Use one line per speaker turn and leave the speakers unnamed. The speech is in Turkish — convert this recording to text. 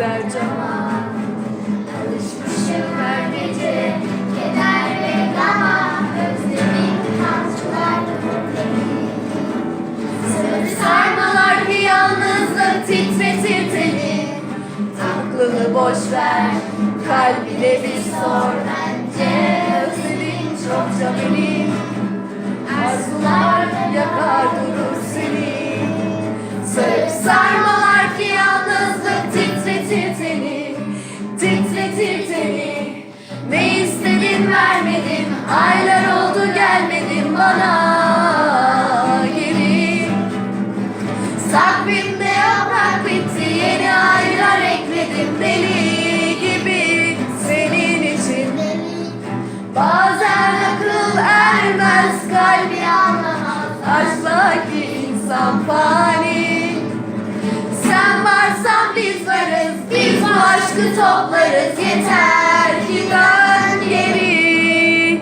güzel cama
Alışmışım her gece keder ve gama Özlemin kamçılar beni Sarı sarmalar ki yalnızlık titretir teni
Aklını boş ver Kalbine bir sor
Bence
Özledin çokça beni Arzular yakar durur seni Sarıp sarmalar Titretir teni Ne istedin vermedin Aylar oldu gelmedin bana. Geri. Takvimde yaprak bitti. Yeni aylar ekledim Deli gibi. Senin için. Bazen akıl ermez kalbi anlamaz. Aşkla ki insan fani aşkı toplarız yeter ki ben.